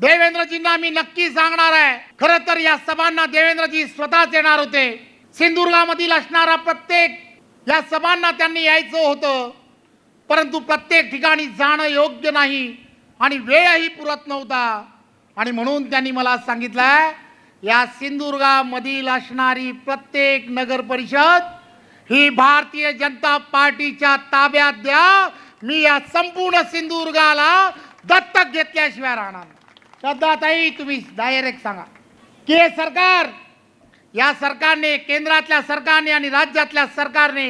देवेंद्रजींना मी नक्की सांगणार आहे. खर तर या सभांना देवेंद्रजी स्वतःच येणार होते. सिंधुदुर्गामधील असणारा प्रत्येक या सभांना त्यांनी यायचं होतं. परंतु प्रत्येक ठिकाणी जाणं योग्य नाही आणि वेळही पुरत नव्हता. आणि म्हणून त्यांनी मला सांगितलं या सिंधुदुर्गामधील असणारी प्रत्येक नगर परिषद ही भारतीय जनता पार्टीच्या ताब्यात द्या. मी या संपूर्ण सिंधुदुर्गाला दत्तक घेतल्याशिवाय राहणार श्रद्धाताई तुम्ही डायरेक्ट सांगा. की हे सरकार या सरकारने केंद्रातल्या सरकारने आणि राज्यातल्या सरकारने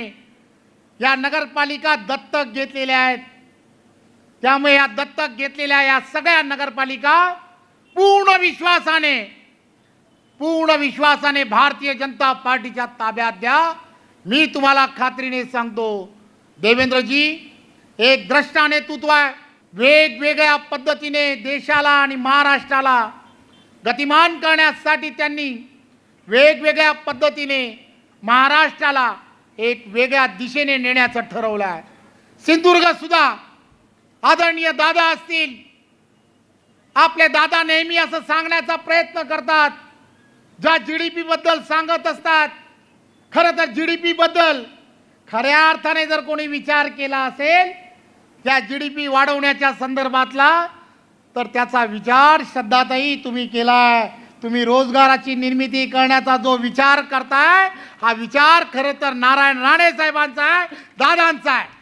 या नगरपालिका दत्तक घेतलेल्या आहेत. त्यामुळे या दत्तक घेतलेल्या या सगळ्या नगरपालिका पूर्ण विश्वासाने पूर्ण विश्वासाने भारतीय जनता पार्टीच्या ताब्यात द्या. मी तुम्हाला खात्रीने सांगतो देवेंद्रजी एक द्रष्टा नेतृत्व आहे. वेगवेगळ्या पद्धतीने देशाला आणि महाराष्ट्राला गतिमान करण्यासाठी त्यांनी वेगवेगळ्या पद्धतीने महाराष्ट्राला एक वेगळ्या दिशेने नेण्याचं ठरवलं आहे. सिंधुदुर्गसुद्धा आदरणीय दादा असतील आपले दादा नेहमी असं सांगण्याचा प्रयत्न करतात ज्या जी डी पीबद्दल सांगत असतात खरं तर जी डी पीबद्दल खऱ्या अर्थाने जर कोणी विचार केला असेल त्या जी डी पी वाढवण्याच्या संदर्भातला तर त्याचा विचार श्रद्धाताई तुम्ही केला आहे तुम्ही रोजगाराची निर्मिती करण्याचा जो विचार करताय हा विचार खरं तर नारायण राणे साहेबांचा आहे दादांचा आहे.